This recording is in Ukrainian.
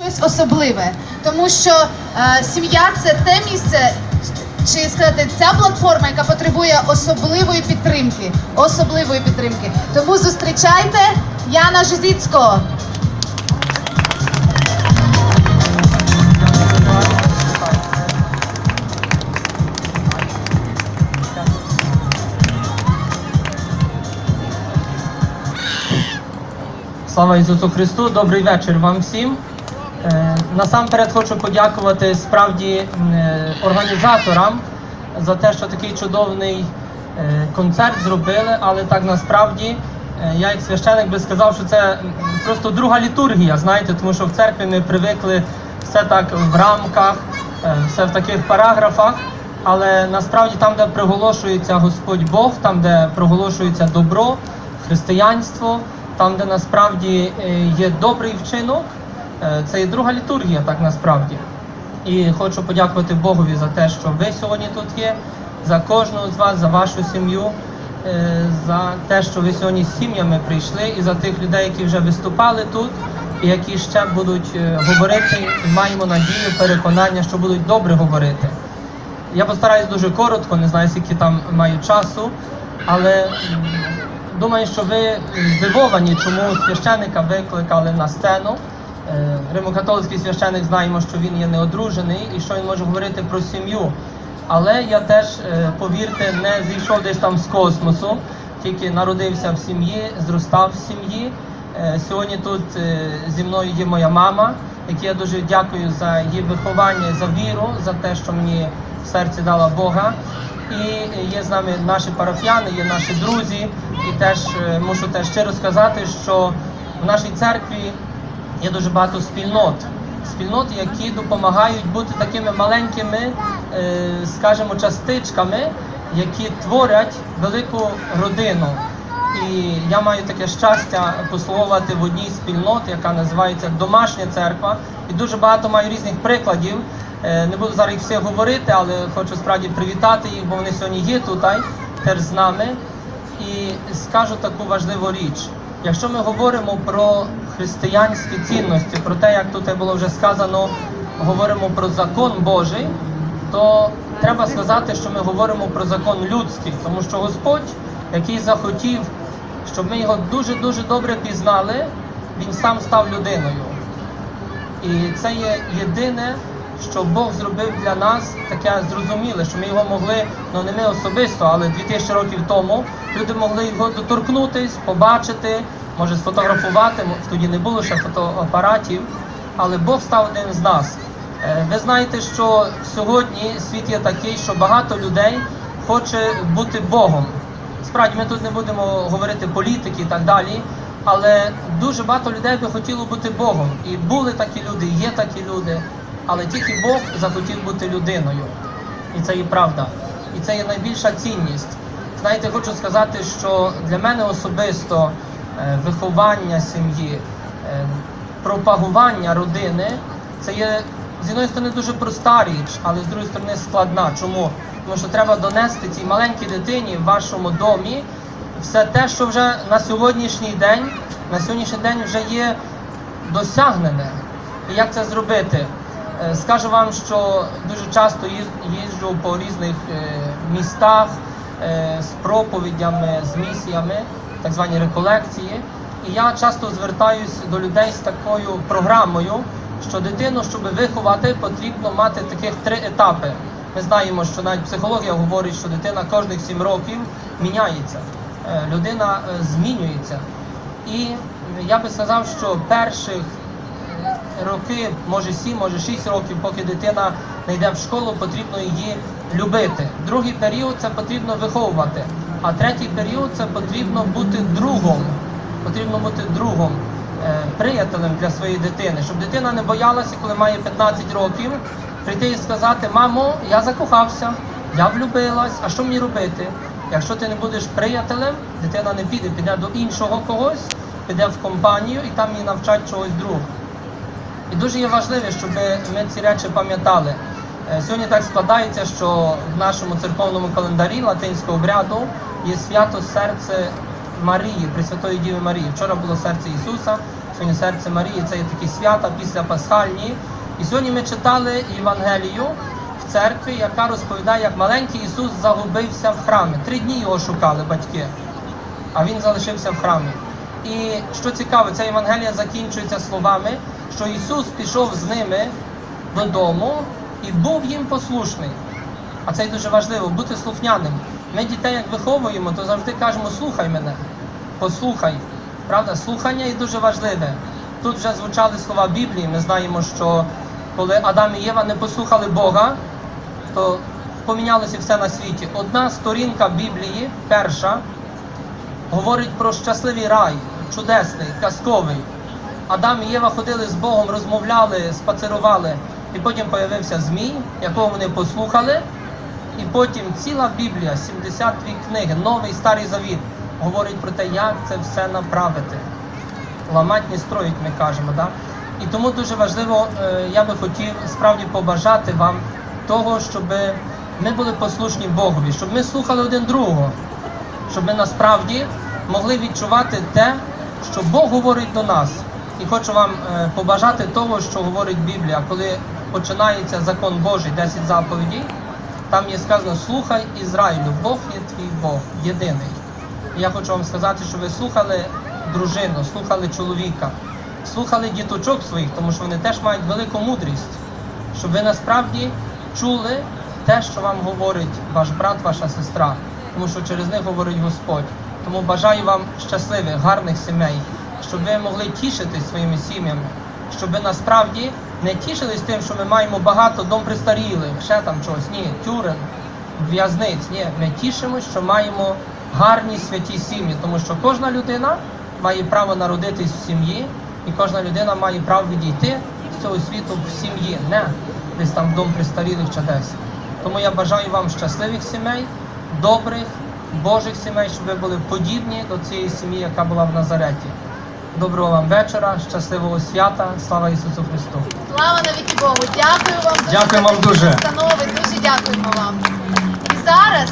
щось особливе, тому що е, сім'я це те місце, чи сказати, ця платформа, яка потребує особливої підтримки. Особливої підтримки. Тому зустрічайте Яна Жизіцького. Слава Ісусу Христу! Добрий вечір вам всім. Е, Насамперед хочу подякувати справді е, організаторам за те, що такий чудовний е, концерт зробили, але так насправді я як священик би сказав, що це просто друга літургія, знаєте, тому що в церкві ми привикли все так в рамках, все в таких параграфах. Але насправді там, де проголошується Господь Бог, там, де проголошується добро, християнство, там, де насправді є добрий вчинок, це є друга літургія, так насправді. І хочу подякувати Богові за те, що ви сьогодні тут є, за кожного з вас, за вашу сім'ю, е, за те, що ви сьогодні з сім'ями прийшли, і за тих людей, які вже виступали тут, і які ще будуть е, говорити, і маємо надію, переконання, що будуть добре говорити. Я постараюсь дуже коротко, не знаю, скільки там маю часу, але думаю, що ви здивовані, чому священика викликали на сцену. Е, Римокатолицький священик знаємо, що він є неодружений і що він може говорити про сім'ю. Але я теж, е, повірте, не зійшов десь там з космосу, тільки народився в сім'ї, зростав в сім'ї. Е, Сьогодні тут зі мною є моя мама, якій я дуже дякую за її виховання, за віру, за те, що мені в серці дала Бога. І є з нами наші парафіяни, є наші друзі. І теж мушу теж щиро сказати, що в нашій церкві є дуже багато спільнот. Спільнот, які допомагають бути такими маленькими, е, скажімо, частичками, які творять велику родину. І я маю таке щастя послуговувати в одній спільноті, яка називається Домашня церква. І дуже багато маю різних прикладів. Е, Не буду зараз їх всіх говорити, але хочу справді привітати їх, бо вони сьогодні є тут, теж з нами. І скажу таку важливу річ. Якщо ми говоримо про християнські цінності, про те, як тут було вже сказано, говоримо про закон Божий, то треба сказати, що ми говоримо про закон людський, тому що Господь, який захотів, щоб ми його дуже-дуже добре пізнали, він сам став людиною. І це є єдине, що Бог зробив для нас таке зрозуміле, що ми його могли, ну не ми особисто, але 2000 років тому люди могли його доторкнутись, побачити, може сфотографувати. Тоді не було ще фотоапаратів, але Бог став один з нас. Е, Ви знаєте, що сьогодні світ є такий, що багато людей хоче бути Богом. Справді, ми тут не будемо говорити політики і так далі, але дуже багато людей би хотіло бути Богом. І були такі люди, є такі люди, але тільки Бог захотів бути людиною. І це і правда. І це є найбільша цінність. Знаєте, хочу сказати, що для мене особисто е, виховання сім'ї, е, пропагування родини це є з однієї сторони дуже проста річ, але з другої сторони складна. Чому? Тому що треба донести цій маленькій дитині в вашому домі все те, що вже на сьогоднішній день, на сьогоднішній день вже є досягнене. І як це зробити? Е, Скажу вам, що дуже часто їжджу по різних е, містах е, з проповідями, з місіями, так звані реколекції. І я часто звертаюсь до людей з такою програмою, що дитину, щоб виховати, потрібно мати таких три етапи. Ми знаємо, що навіть психологія говорить, що дитина кожних сім років міняється, людина змінюється. І я би сказав, що перших роки, може 7, може 6 років, поки дитина не йде в школу, потрібно її любити. Другий період це потрібно виховувати. А третій період це потрібно бути другом. Потрібно бути другом, е, приятелем для своєї дитини, щоб дитина не боялася, коли має 15 років, прийти і сказати: Мамо, я закохався, я влюбилась, а що мені робити? Якщо ти не будеш приятелем, дитина не піде, піде до іншого когось, піде в компанію і там її навчать чогось другого. І дуже є важливо, щоб ми ці речі пам'ятали. Е, Сьогодні так складається, що в нашому церковному календарі латинського обряду є свято серце Марії, Пресвятої Діви Марії. Вчора було серце Ісуса, сьогодні серце Марії, це є такі свята після Пасхальні. І сьогодні ми читали Євангелію в церкві, яка розповідає, як маленький Ісус загубився в храмі. Три дні його шукали батьки, а він залишився в храмі. І що цікаво, ця Євангелія закінчується словами, що Ісус пішов з ними додому і був їм послушний. А це й дуже важливо бути слухняним. Ми дітей як виховуємо, то завжди кажемо слухай мене, послухай. Правда, слухання і дуже важливе. Тут вже звучали слова Біблії. Ми знаємо, що коли Адам і Єва не послухали Бога, то помінялося все на світі. Одна сторінка Біблії, перша, говорить про щасливий рай, чудесний, казковий. Адам і Єва ходили з Богом, розмовляли, спацерували, і потім появився Змій, якого вони послухали. І потім ціла Біблія, 72 книги, Новий Старий Завіт, говорить про те, як це все направити. Ламать не строїть, ми кажемо. Да? І тому дуже важливо, е, я би хотів справді побажати вам того, щоб ми були послушні Богові, щоб ми слухали один другого, щоб ми насправді могли відчувати те, що Бог говорить до нас. І хочу вам е, побажати того, що говорить Біблія, коли починається закон Божий, 10 заповідей, там є сказано: слухай Ізраїлю, Бог є твій Бог, єдиний. І я хочу вам сказати, що ви слухали дружину, слухали чоловіка, слухали діточок своїх, тому що вони теж мають велику мудрість, щоб ви насправді чули те, що вам говорить ваш брат, ваша сестра, тому що через них говорить Господь. Тому бажаю вам щасливих, гарних сімей, щоб ви могли тішитись своїми сім'ями, щоб ви насправді не тішились тим, що ми маємо багато дом престарілих, ще там чогось, ні, тюрем, в'язниць. Ні, ми тішимось, що маємо гарні святі сім'ї, тому що кожна людина має право народитись в сім'ї, і кожна людина має право відійти з цього світу в сім'ї, не десь там в дом престарілих чи десь. Тому я бажаю вам щасливих сімей, добрих, Божих сімей, щоб ви були подібні до цієї сім'ї, яка була в Назареті. Доброго вам вечора, щасливого свята, слава Ісусу Христу! Слава навіки Богу! Дякую вам дуже Дякую вам дуже. настанови. Дуже дякуємо вам. І зараз